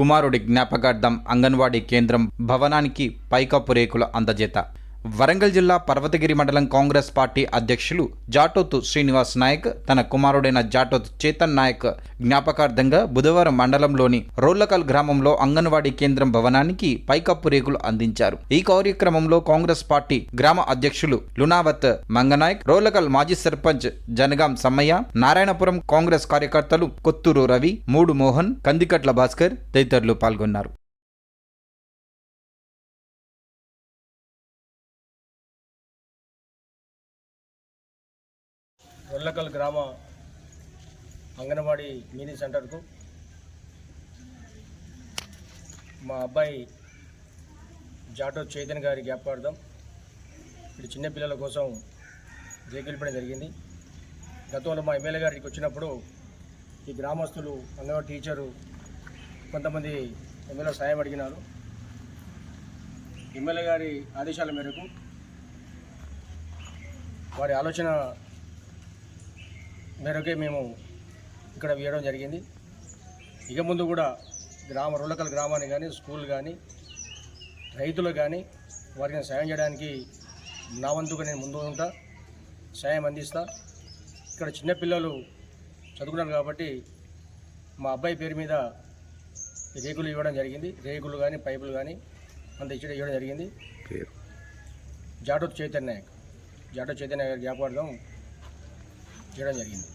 కుమారుడి జ్ఞాపకార్థం అంగన్వాడీ కేంద్రం భవనానికి పైకప్పు రేకుల అందజేత. వరంగల్ జిల్లా పర్వతగిరి మండలం కాంగ్రెస్ పార్టీ అధ్యక్షులు జాటోతు శ్రీనివాస్ నాయక్ తన కుమారుడైన జాటోత్ చేతన్ నాయక్ జ్ఞాపకార్థంగా బుధవారం మండలంలోని రోళ్ళకల్ గ్రామంలో అంగన్వాడీ కేంద్రం భవనానికి పైకప్పు రేకులు అందించారు. ఈ కార్యక్రమంలో కాంగ్రెస్ పార్టీ గ్రామ అధ్యక్షులు లునావత్ మంగనాయక్ రోళ్ళకల్ మాజీ సర్పంచ్ జనగాం సమ్మయ్య నారాయణపురం కాంగ్రెస్ కార్యకర్తలు కొత్తూరు రవి మూడు మోహన్ కందికట్ల భాస్కర్ తదితరులు పాల్గొన్నారు. రొల్లకల్ గ్రామ అంగన్వాడీ మినీ సెంటర్కు మా అబ్బాయి జాటో చైతన్య గారి జ్ఞాపకార్థం ఇప్పుడు చిన్నపిల్లల కోసం రేకిల్పడం జరిగింది. గతంలో మా ఎమ్మెల్యే గారికి వచ్చినప్పుడు ఈ గ్రామస్తులు అంగన్వాడీ టీచరు కొంతమంది ఎమ్మెల్యే సాయం అడిగినారు. ఎమ్మెల్యే గారి ఆదేశాల మేరకు వారి ఆలోచన మేరకే మేము ఇక్కడ వేయడం జరిగింది. ఇక ముందు కూడా గ్రామ రులకల్ గ్రామాన్ని కానీ స్కూల్ కానీ రైతులు కానీ వారికి సాయం చేయడానికి నా వంతుగా నేను ముందు ఉంటా సాయం అందిస్తా. ఇక్కడ చిన్నపిల్లలు చదువుకున్నారు కాబట్టి మా అబ్బాయి పేరు మీద రేకులు ఇవ్వడం జరిగింది. రేకులు కానీ పైపులు కానీ అంత ఇచ్చడం ఇవ్వడం జరిగింది. జాటో చైతన్య నాయక్. జాటో చైతన్య గారి జ్ఞాపకార్థం చేయడం జరిగింది